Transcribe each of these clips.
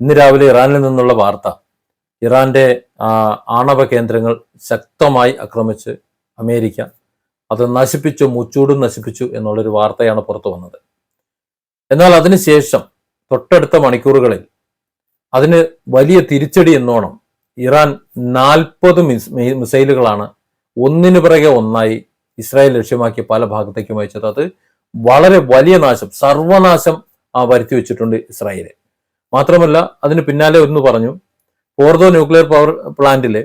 ഇന്ന് രാവിലെ ഇറാനിൽ നിന്നുള്ള വാർത്ത. ഇറാന്റെ ആണവ കേന്ദ്രങ്ങൾ ശക്തമായി ആക്രമിച്ച് അമേരിക്ക അത് നശിപ്പിച്ചു മുച്ചൂടും നശിപ്പിച്ചു എന്നുള്ളൊരു വാർത്തയാണ് പുറത്തു വന്നത്. എന്നാൽ അതിനുശേഷം തൊട്ടടുത്ത മണിക്കൂറുകളിൽ അതിന് വലിയ തിരിച്ചടി എന്നോണം ഇറാൻ നാൽപ്പത് മിസൈലുകളാണ് ഒന്നിനു പിറകെ ഒന്നായി ഇസ്രായേൽ ലക്ഷ്യമാക്കി പല ഭാഗത്തേക്കും അയച്ചത്. അത് വളരെ വലിയ നാശം സർവനാശം വരുത്തി വെച്ചിട്ടുണ്ട് ഇസ്രായേൽ. മാത്രമല്ല അതിന് പിന്നാലെ ഒന്ന് പറഞ്ഞു പോർദോ ന്യൂക്ലിയർ പവർ പ്ലാന്റിൽ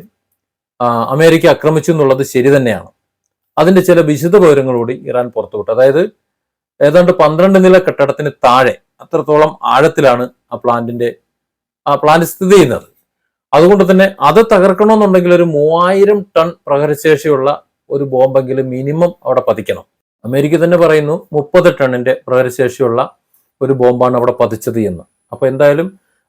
അമേരിക്ക ആക്രമിച്ചു എന്നുള്ളത് ശരി തന്നെയാണ്. അതിന്റെ ചില വിശദ വിവരങ്ങളോട് ഇറാൻ പുറത്തുവിട്ടു. അതായത് ഏതാണ്ട് പന്ത്രണ്ട് നില കെട്ടിടത്തിന് താഴെ അത്രത്തോളം ആഴത്തിലാണ് ആ പ്ലാന്റിന്റെ ആ പ്ലാന്റ് സ്ഥിതി ചെയ്യുന്നത്. അതുകൊണ്ട് തന്നെ അത് തകർക്കണമെന്നുണ്ടെങ്കിൽ ഒരു മൂവായിരം ടൺ പ്രഹരശേഷിയുള്ള ഒരു ബോംബെങ്കിലും മിനിമം അവിടെ പതിക്കണം. അമേരിക്ക തന്നെ പറയുന്നു മുപ്പത് ടണ്ണിന്റെ പ്രഹരശേഷിയുള്ള ഒരു ബോംബാണ് അവിടെ പതിച്ചത് എന്ന്. അപ്പൊ എന്തായാലും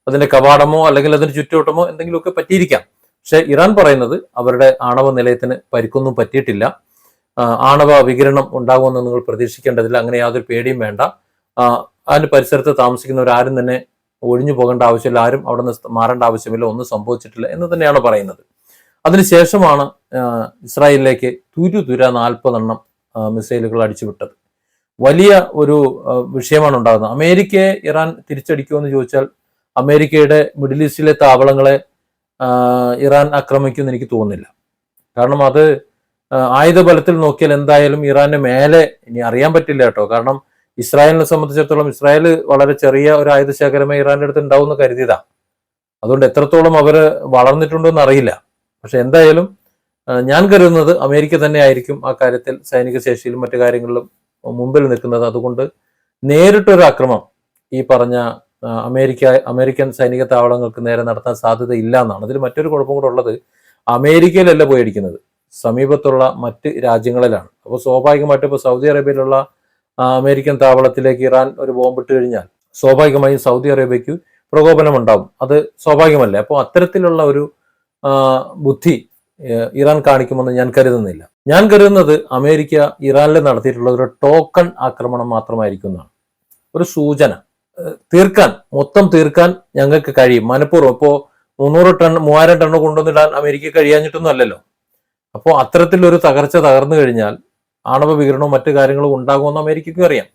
അതിന്റെ കവാടമോ അല്ലെങ്കിൽ അതിന് ചുറ്റുവട്ടമോ എന്തെങ്കിലുമൊക്കെ പറ്റിയിരിക്കാം. പക്ഷെ ഇറാൻ പറയുന്നത് അവരുടെ ആണവ നിലയത്തിന് പരിക്കൊന്നും പറ്റിയിട്ടില്ല. ആണവ വികിരണം ഉണ്ടാകുമെന്ന് നിങ്ങൾ പ്രതീക്ഷിക്കേണ്ടതില്ല. അങ്ങനെ യാതൊരു പേടിയും വേണ്ട. അതിന്റെ അതിന് പരിസരത്ത് താമസിക്കുന്നവർ ആരും തന്നെ ഒഴിഞ്ഞു പോകേണ്ട ആവശ്യമില്ല. ആരും അവിടെ നിന്ന് മാറേണ്ട ആവശ്യമില്ല. ഒന്നും സംഭവിച്ചിട്ടില്ല എന്ന് തന്നെയാണ് പറയുന്നത്. അതിനുശേഷമാണ് ഇസ്രായേലിലേക്ക് തുരു തുര നാൽപ്പതെണ്ണം മിസൈലുകൾ അടിച്ചുവിട്ടത്. വലിയ ഒരു വിഷയമാണ് ഉണ്ടാകുന്നത്. അമേരിക്കയെ ഇറാൻ തിരിച്ചടിക്കുമെന്ന് ചോദിച്ചാൽ അമേരിക്കയുടെ മിഡിൽ ഈസ്റ്റിലെ താവളങ്ങളെ ഇറാൻ ആക്രമിക്കുമെന്ന് എനിക്ക് തോന്നുന്നില്ല. കാരണം അത് ആയുധബലത്തിൽ നോക്കിയാൽ എന്തായാലും ഇറാന്റെ മേലെ ഇനി അറിയാൻ പറ്റില്ല കേട്ടോ. കാരണം ഇസ്രായേലിനെ സംബന്ധിച്ചിടത്തോളം ഇസ്രായേൽ വളരെ ചെറിയ ഒരു ആയുധ ശേഖരമേ ഇറാന്റെ അടുത്ത് ഉണ്ടാവും എന്ന് കരുതിയതാ. അതുകൊണ്ട് എത്രത്തോളം അവർ വളർന്നിട്ടുണ്ടോ എന്ന് അറിയില്ല. പക്ഷെ എന്തായാലും ഞാൻ കരുതുന്നത് അമേരിക്ക തന്നെ ആയിരിക്കും ആ കാര്യത്തിൽ സൈനിക ശേഷിയിലും മറ്റു കാര്യങ്ങളിലും മുമ്പിൽ നിൽക്കുന്നത് അതുകൊണ്ട് നേരിട്ടൊരു ആക്രമം ഈ പറഞ്ഞ അമേരിക്ക അമേരിക്കൻ സൈനിക താവളങ്ങൾക്ക് നേരെ നടത്താൻ സാധ്യത ഇല്ല എന്നാണ്. അതിൽ മറ്റൊരു കുഴപ്പം കൂടെ ഉള്ളത് അമേരിക്കയിലല്ല പോയി അടിക്കുന്നത് സമീപത്തുള്ള മറ്റ് രാജ്യങ്ങളിലാണ്. അപ്പോൾ സ്വാഭാവികമായിട്ടും ഇപ്പോൾ സൗദി അറേബ്യയിലുള്ള അമേരിക്കൻ താവളത്തിലേക്ക് ഇറാൻ ഒരു ബോംബിട്ട് കഴിഞ്ഞാൽ സ്വാഭാവികമായും സൗദി അറേബ്യയ്ക്ക് പ്രകോപനം ഉണ്ടാവും അത് സ്വാഭാവികമല്ലേ. അപ്പോൾ അത്തരത്തിലുള്ള ഒരു ബുദ്ധി ഇറാൻ കാണിക്കുമെന്ന് ഞാൻ കരുതുന്നില്ല. ഞാൻ കരുതുന്നത് അമേരിക്ക ഇറാനിൽ നടത്തിയിട്ടുള്ള ഒരു ടോക്കൺ ആക്രമണം മാത്രമായിരിക്കും എന്നാണ്. ഒരു സൂചന. തീർക്കാൻ മൊത്തം തീർക്കാൻ ഞങ്ങൾക്ക് കഴിയും. മനഃപൂർവം. ഇപ്പോൾ മുന്നൂറ് ടൺ മൂവായിരം ടൺ കൊണ്ടുവന്നിടാൻ അമേരിക്ക കഴിയാഞ്ഞിട്ടൊന്നും അല്ലല്ലോ. അപ്പോൾ അത്തരത്തിലൊരു തകർച്ച തകർന്നു കഴിഞ്ഞാൽ ആണവ വികരണവും മറ്റു കാര്യങ്ങളും ഉണ്ടാകുമെന്ന് അമേരിക്കയ്ക്കും അറിയാം.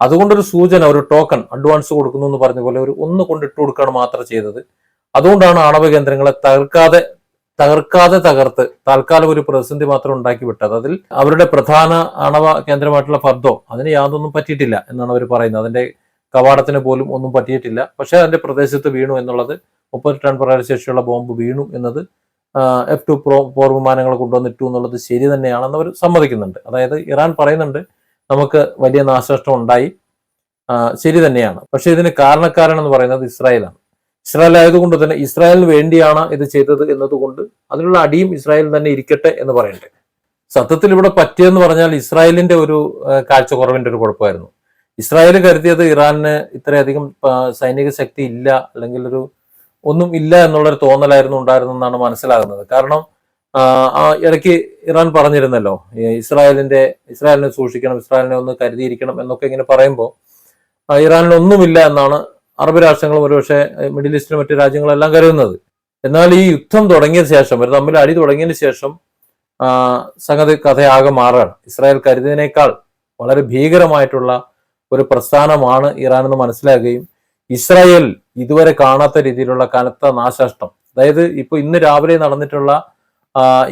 അതുകൊണ്ടൊരു സൂചന ഒരു ടോക്കൺ അഡ്വാൻസ് കൊടുക്കുന്നു എന്ന് പറഞ്ഞ പോലെ ഒരു ഒന്ന് കൊണ്ടിട്ട് കൊടുക്കുകയാണ് മാത്രം ചെയ്തത്. അതുകൊണ്ടാണ് ആണവ കേന്ദ്രങ്ങളെ തകർക്കാതെ തകർക്കാതെ തകർത്ത് താൽക്കാലം ഒരു പ്രതിസന്ധി മാത്രം ഉണ്ടാക്കി വിട്ടത്. അതിൽ അവരുടെ പ്രധാന ആണവ കേന്ദ്രമായിട്ടുള്ള ഫർദോ അതിന് യാതൊന്നും പറ്റിയിട്ടില്ല എന്നാണ് അവർ പറയുന്നത്. അതിന്റെ കവാടത്തിന് പോലും ഒന്നും പറ്റിയിട്ടില്ല. പക്ഷേ അതിന്റെ പ്രദേശത്ത് വീണു എന്നുള്ളത് മുപ്പത് ടൺ പ്രകാര ശേഷിയുള്ള ബോംബ് വീണു എന്നത് എഫ് ടു പ്രോ പോർ വിമാനങ്ങൾ കൊണ്ടുവന്നിട്ടു എന്നുള്ളത് ശരി തന്നെയാണെന്ന് അവർ സമ്മതിക്കുന്നുണ്ട്. അതായത് ഇറാൻ പറയുന്നുണ്ട് നമുക്ക് വലിയ നാശനഷ്ടം ഉണ്ടായി ശരി തന്നെയാണ്. പക്ഷെ ഇതിന് കാരണക്കാരൻ എന്ന് പറയുന്നത് ഇസ്രായേലാണ്. ഇസ്രായേൽ ആയതുകൊണ്ട് തന്നെ ഇസ്രായേലിന് വേണ്ടിയാണ് ഇത് ചെയ്തത് എന്നതുകൊണ്ട് അതിനുള്ള അടിയും ഇസ്രായേൽ തന്നെ ഇരിക്കട്ടെ എന്ന് പറയണ്ടേ സത്യത്തിൽ ഇവിടെ പറ്റിയെന്ന് പറഞ്ഞാൽ ഇസ്രായേലിന്റെ ഒരു കാഴ്ചക്കുറവിന്റെ ഒരു കുഴപ്പമായിരുന്നു. ഇസ്രായേൽ കരുതിയത് ഇറാനിന് ഇത്രയധികം സൈനിക ശക്തി ഇല്ല അല്ലെങ്കിൽ ഒരു ഒന്നും ഇല്ല എന്നുള്ളൊരു തോന്നലായിരുന്നു ഉണ്ടായിരുന്നെന്നാണ് മനസ്സിലാകുന്നത്. കാരണം ഇടയ്ക്ക് ഇറാൻ പറഞ്ഞിരുന്നല്ലോ ഇസ്രായേലിന്റെ ഇസ്രായേലിനെ സൂക്ഷിക്കണം ഇസ്രായേലിനെ ഒന്ന് കരുതിയിരിക്കണം എന്നൊക്കെ ഇങ്ങനെ പറയുമ്പോൾ ഇറാനിൽ ഒന്നുമില്ല എന്നാണ് അറബ് രാഷ്ട്രങ്ങളും ഒരുപക്ഷെ മിഡിൽ ഈസ്റ്റിലും മറ്റു രാജ്യങ്ങളെല്ലാം കരുതുന്നത്. എന്നാൽ ഈ യുദ്ധം തുടങ്ങിയ ശേഷം ഇവർ തമ്മിൽ അടി തുടങ്ങിയതിന് ശേഷം സംഗതി കഥയാകെ മാറുകയാണ്. ഇസ്രായേൽ കരുതിയതിനേക്കാൾ വളരെ ഭീകരമായിട്ടുള്ള ഒരു പ്രസ്ഥാനമാണ് ഇറാൻ എന്ന് മനസ്സിലാക്കുകയും ഇസ്രായേൽ ഇതുവരെ കാണാത്ത രീതിയിലുള്ള കനത്ത നാശനഷ്ടം അതായത് ഇപ്പൊ ഇന്ന് രാവിലെ നടന്നിട്ടുള്ള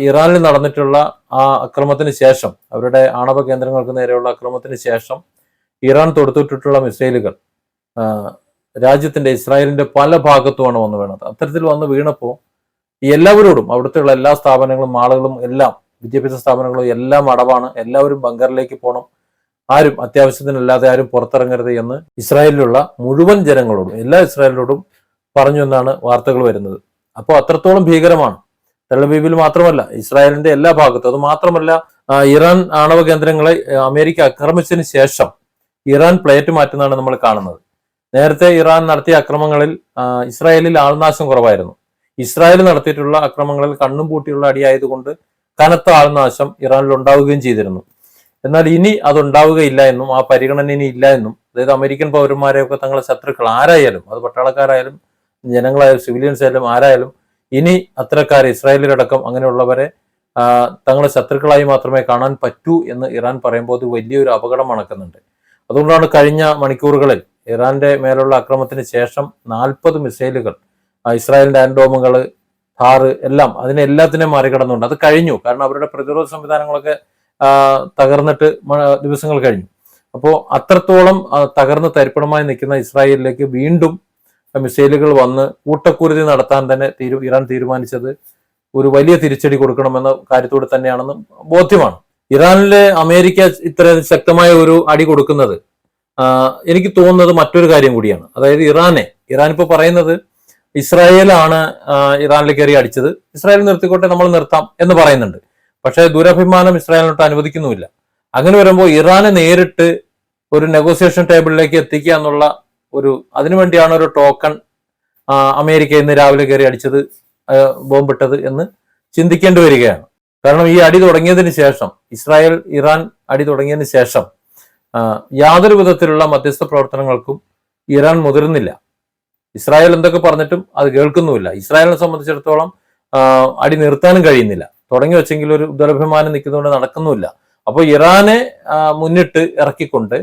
ഇറാനിൽ നടന്നിട്ടുള്ള ആ അക്രമത്തിന് ശേഷം അവരുടെ ആണവ കേന്ദ്രങ്ങൾക്ക് നേരെയുള്ള അക്രമത്തിന് ശേഷം ഇറാൻ തൊടുത്തിട്ടുള്ള മിസൈലുകൾ രാജ്യത്തിന്റെ ഇസ്രായേലിന്റെ പല ഭാഗത്തുമാണ് വന്ന് വീണത്. അത്തരത്തിൽ വന്ന് വീണപ്പോൾ എല്ലാവരോടും അവിടുത്തെ എല്ലാ സ്ഥാപനങ്ങളും ആളുകളും എല്ലാം വിദ്യാഭ്യാസ സ്ഥാപനങ്ങളും എല്ലാം അടവാണ്. എല്ലാവരും ബങ്കറിലേക്ക് പോകണം ആരും അത്യാവശ്യത്തിനല്ലാതെ ആരും പുറത്തിറങ്ങരുത് എന്ന് ഇസ്രായേലിലുള്ള മുഴുവൻ ജനങ്ങളോടും എല്ലാ ഇസ്രായേലിനോടും പറഞ്ഞു എന്നാണ് വാർത്തകൾ വരുന്നത്. അപ്പോൾ അത്രത്തോളം ഭീകരമാണ്. ടെലബീബിൽ മാത്രമല്ല ഇസ്രായേലിന്റെ എല്ലാ ഭാഗത്തും. അത് മാത്രമല്ല ഇറാൻ ആണവ കേന്ദ്രങ്ങളെ അമേരിക്ക ആക്രമിച്ചതിന് ശേഷം ഇറാൻ പ്ലേറ്റ് മാറ്റുന്നതാണ് നമ്മൾ കാണുന്നത്. നേരത്തെ ഇറാൻ നടത്തിയ അക്രമങ്ങളിൽ ഇസ്രായേലിൽ ആൾനാശം കുറവായിരുന്നു. ഇസ്രായേൽ നടത്തിയിട്ടുള്ള അക്രമങ്ങളിൽ കണ്ണും പൂട്ടിയുള്ള അടിയായതുകൊണ്ട് കനത്ത ആൾനാശം ഇറാനിൽ ഉണ്ടാവുകയും ചെയ്തിരുന്നു. എന്നാൽ ഇനി അതുണ്ടാവുകയില്ല എന്നും ആ പരിഗണന ഇനി ഇല്ല എന്നും അതായത് അമേരിക്കൻ പൗരന്മാരെയൊക്കെ തങ്ങളെ ശത്രുക്കൾ ആരായാലും അത് പട്ടാളക്കാരായാലും ജനങ്ങളായാലും സിവിലിയൻസ് ആയാലും ആരായാലും ഇനി അത്തരക്കാർ ഇസ്രായേലിലടക്കം അങ്ങനെയുള്ളവരെ തങ്ങളുടെ തങ്ങളെ ശത്രുക്കളായി മാത്രമേ കാണാൻ പറ്റൂ എന്ന് ഇറാൻ പറയുമ്പോൾ അത് വലിയൊരു അപകടം മണക്കുന്നുണ്ട് അതുകൊണ്ടാണ് കഴിഞ്ഞ മണിക്കൂറുകളിൽ ഇറാന്റെ മേലുള്ള അക്രമത്തിന് ശേഷം നാൽപ്പത് മിസൈലുകൾ ഇസ്രായേലിന്റെ ആൻഡോമുകൾ ഥാറ് എല്ലാം അതിനെ എല്ലാത്തിനെയും മറികടന്നുണ്ട് അത് കഴിഞ്ഞു. കാരണം അവരുടെ പ്രതിരോധ സംവിധാനങ്ങളൊക്കെ തകർന്നിട്ട് ദിവസങ്ങൾ കഴിഞ്ഞു. അപ്പോൾ അത്രത്തോളം തകർന്ന് തരിപ്പണമായി നിൽക്കുന്ന ഇസ്രായേലിലേക്ക് വീണ്ടും മിസൈലുകൾ വന്ന് കൂട്ടക്കുരുതി നടത്താൻ തന്നെ തീരു ഇറാൻ തീരുമാനിച്ചത് ഒരു വലിയ തിരിച്ചടി കൊടുക്കണമെന്ന കാര്യത്തോട് തന്നെയാണെന്ന് ബോധ്യമാണ്. ഇറാനിലെ അമേരിക്ക ഇത്ര ശക്തമായ ഒരു അടി കൊടുക്കുന്നത് എനിക്ക് തോന്നുന്നത് മറ്റൊരു കാര്യം കൂടിയാണ്. അതായത് ഇറാനെ ഇറാൻ ഇപ്പോൾ പറയുന്നത് ഇസ്രായേലാണ് ഇറാനിൽ കയറി അടിച്ചത്. ഇസ്രായേൽ നിർത്തിക്കോട്ടെ നമ്മൾ നിർത്താം എന്ന് പറയുന്നുണ്ട്. പക്ഷേ ദുരഭിമാനം ഇസ്രായേലിനോട്ട് അനുവദിക്കുന്നുമില്ല. അങ്ങനെ വരുമ്പോൾ ഇറാനെ നേരിട്ട് ഒരു നെഗോസിയേഷൻ ടേബിളിലേക്ക് എത്തിക്കുക എന്നുള്ള ഒരു അതിനുവേണ്ടിയാണ് ഒരു ടോക്കൺ അമേരിക്ക ഇന്ന് രാവിലെ കയറി അടിച്ചത് ബോംബിട്ടത് എന്ന് ചിന്തിക്കേണ്ടി വരികയാണ്. കാരണം ഈ അടി തുടങ്ങിയതിന് ശേഷം ഇസ്രായേൽ ഇറാൻ അടി തുടങ്ങിയതിന് ശേഷം യാതൊരു വിധത്തിലുള്ള മധ്യസ്ഥ പ്രവർത്തനങ്ങൾക്കും ഇറാൻ മുതിർന്നില്ല. ഇസ്രായേൽ എന്തൊക്കെ പറഞ്ഞിട്ടും അത് കേൾക്കുന്നുമില്ല. ഇസ്രായേലിനെ സംബന്ധിച്ചിടത്തോളം അടി നിർത്താനും കഴിയുന്നില്ല. തുടങ്ങി വെച്ചെങ്കിൽ ഒരു ദുരഭിമാനം നിൽക്കുന്നതുകൊണ്ട് നടക്കുന്നുമില്ല. അപ്പോൾ ഇറാനെ മുന്നിട്ട് ഇറക്കിക്കൊണ്ട്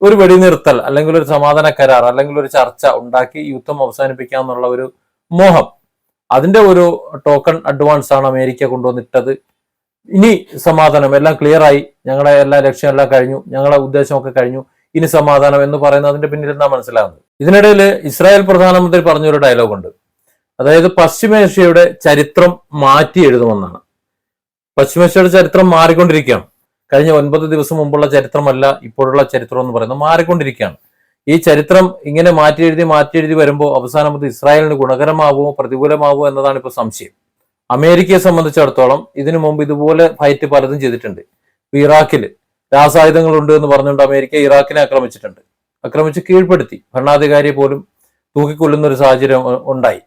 ഒരു വെടിനിർത്തൽ അല്ലെങ്കിൽ ഒരു സമാധാന കരാർ അല്ലെങ്കിൽ ഒരു ചർച്ച ഉണ്ടാക്കി യുദ്ധം അവസാനിപ്പിക്കാന്നുള്ള ഒരു മോഹം അതിന്റെ ഒരു ടോക്കൺ അഡ്വാൻസ് ആണ് അമേരിക്ക കൊണ്ടുവന്നിട്ടത് ഇനി സമാധാനം എല്ലാം ക്ലിയർ ആയി. ഞങ്ങളുടെ എല്ലാ ലക്ഷ്യം എല്ലാം കഴിഞ്ഞു. ഞങ്ങളുടെ ഉദ്ദേശമൊക്കെ കഴിഞ്ഞു. ഇനി സമാധാനം എന്ന് പറയുന്നത് അതിന്റെ പിന്നിൽ എന്താ മനസ്സിലാകുന്നത് ഇതിനിടയിൽ ഇസ്രായേൽ പ്രധാനമന്ത്രി പറഞ്ഞൊരു ഡയലോഗ് ഉണ്ട്. അതായത് പശ്ചിമേഷ്യയുടെ ചരിത്രം മാറ്റി എഴുതുമെന്നാണ്. പശ്ചിമേഷ്യയുടെ ചരിത്രം മാറിക്കൊണ്ടിരിക്കുകയാണ്. കഴിഞ്ഞ ഒൻപത് ദിവസം മുമ്പുള്ള ചരിത്രമല്ല ഇപ്പോഴുള്ള ചരിത്രം എന്ന് പറയുന്നത് മാറിക്കൊണ്ടിരിക്കുകയാണ്. ഈ ചരിത്രം ഇങ്ങനെ മാറ്റി എഴുതി മാറ്റി എഴുതി വരുമ്പോൾ അവസാനം അത് ഇസ്രായേലിന് ഗുണകരമാവുമോ പ്രതികൂലമാവുമോ എന്നതാണ് ഇപ്പോൾ സംശയം. അമേരിക്കയെ സംബന്ധിച്ചിടത്തോളം ഇതിനു മുമ്പ് ഇതുപോലെ ഫൈറ്റ് പലതും ചെയ്തിട്ടുണ്ട്. ഇറാഖിൽ രാസായുധങ്ങളുണ്ട് എന്ന് പറഞ്ഞുകൊണ്ട് അമേരിക്ക ഇറാഖിനെ ആക്രമിച്ചിട്ടുണ്ട്. ആക്രമിച്ച് കീഴ്പ്പെടുത്തി. ഭരണാധികാരിയെ പോലും തൂക്കിക്കൊല്ലുന്ന ഒരു സാഹചര്യം ഉണ്ടായി.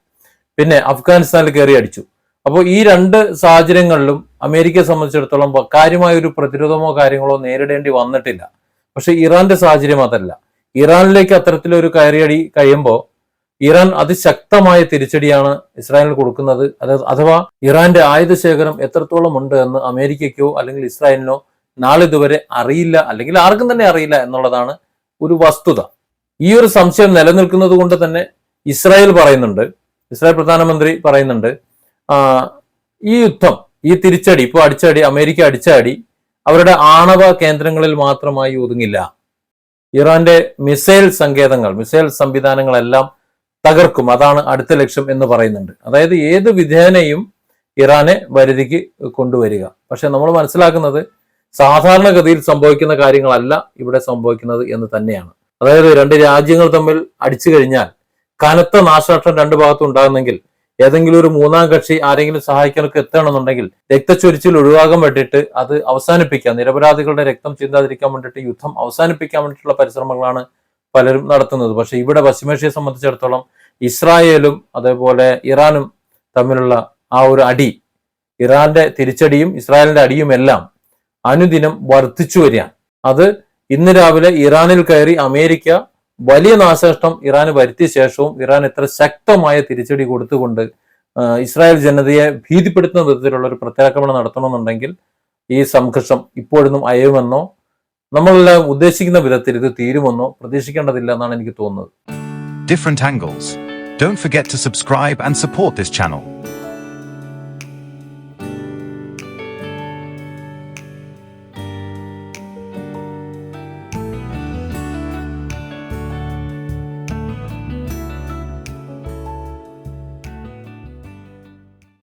പിന്നെ അഫ്ഗാനിസ്ഥാനിൽ കയറി അടിച്ചു. അപ്പോൾ ഈ രണ്ട് സാഹചര്യങ്ങളിലും അമേരിക്കയെ സംബന്ധിച്ചിടത്തോളം കാര്യമായ ഒരു പ്രതിരോധമോ കാര്യങ്ങളോ നേരിടേണ്ടി വന്നിട്ടില്ല. പക്ഷെ ഇറാന്റെ സാഹചര്യം അതല്ല. ഇറാനിലേക്ക് അത്തരത്തിലൊരു കയറിയടി കഴിയുമ്പോൾ ഇറാൻ അതിശക്തമായ തിരിച്ചടിയാണ് ഇസ്രായേലിന് കൊടുക്കുന്നത്. അഥവാ ഇറാന്റെ ആയുധ ശേഖരം എത്രത്തോളം ഉണ്ട് എന്ന് അമേരിക്കയ്ക്കോ അല്ലെങ്കിൽ ഇസ്രായേലിനോ നാളിതുവരെ അറിയില്ല. അല്ലെങ്കിൽ ആർക്കും തന്നെ അറിയില്ല എന്നുള്ളതാണ് ഒരു വസ്തുത. ഈ ഒരു സംശയം നിലനിൽക്കുന്നത് കൊണ്ട് തന്നെ ഇസ്രായേൽ പറയുന്നുണ്ട്. ഇസ്രായേൽ പ്രധാനമന്ത്രി പറയുന്നുണ്ട് ഈ യുദ്ധം ഈ തിരിച്ചടി ഇപ്പോൾ അടിച്ചടി അമേരിക്ക അടിച്ചടി അവരുടെ ആണവ കേന്ദ്രങ്ങളിൽ മാത്രമായി ഒതുങ്ങില്ല. ഇറാന്റെ മിസൈൽ സങ്കേതങ്ങൾ മിസൈൽ സംവിധാനങ്ങളെല്ലാം തകർക്കും. അതാണ് അടുത്ത ലക്ഷ്യം എന്ന് പറയുന്നുണ്ട്. അതായത് ഏത് വിധേനയും ഇറാനെ വരുതിക്ക് കൊണ്ടുവരിക. പക്ഷെ നമ്മൾ മനസ്സിലാക്കുന്നത് സാധാരണഗതിയിൽ സംഭവിക്കുന്ന കാര്യങ്ങളല്ല ഇവിടെ സംഭവിക്കുന്നത് എന്ന് തന്നെയാണ്. അതായത് രണ്ട് രാജ്യങ്ങൾ തമ്മിൽ അടിച്ചു കഴിഞ്ഞാൽ കനത്ത നാശനഷ്ടം രണ്ട് ഭാഗത്തും ഉണ്ടാകുന്നെങ്കിൽ ഏതെങ്കിലും ഒരു മൂന്നാം കക്ഷി ആരെങ്കിലും സഹായിക്കാനൊക്കെ എത്തണമെന്നുണ്ടെങ്കിൽ രക്തച്ചൊരിച്ചിൽ ഒഴിവാകാൻ വേണ്ടിയിട്ട് അത് അവസാനിപ്പിക്കാൻ നിരപരാധികളുടെ രക്തം ചിന്താതിരിക്കാൻ വേണ്ടിയിട്ട് യുദ്ധം അവസാനിപ്പിക്കാൻ വേണ്ടിയിട്ടുള്ള പരിശ്രമങ്ങളാണ് പലരും നടത്തുന്നത്. പക്ഷെ ഇവിടെ പശ്ചിമേഷ്യയെ സംബന്ധിച്ചിടത്തോളം ഇസ്രായേലും അതേപോലെ ഇറാനും തമ്മിലുള്ള ആ ഒരു അടി ഇറാന്റെ തിരിച്ചടിയും ഇസ്രായേലിന്റെ അടിയും എല്ലാം അനുദിനം വർദ്ധിച്ചു വരികയാണ്. അത് ഇന്ന് രാവിലെ ഇറാനിൽ കയറി അമേരിക്ക വലിയ നാശനഷ്ടം ഇറാന് വരുത്തിയ ശേഷവും ഇറാൻ എത്ര ശക്തമായ തിരിച്ചടി കൊടുത്തുകൊണ്ട് ഇസ്രായേൽ ജനതയെ ഭീതിപ്പെടുത്തുന്ന വിധത്തിലുള്ള ഒരു പ്രത്യാക്രമണം നടത്തണമെന്നുണ്ടെങ്കിൽ ഈ സംഘർഷം ഇപ്പോഴൊന്നും അയയുമെന്നോ നമ്മളെല്ലാം ഉദ്ദേശിക്കുന്ന വിധത്തിൽ ഇത് തീരുമെന്നോ പ്രതീക്ഷിക്കേണ്ടതില്ല എന്നാണ് എനിക്ക് തോന്നുന്നത് different angles. Don't forget to subscribe and support this channel.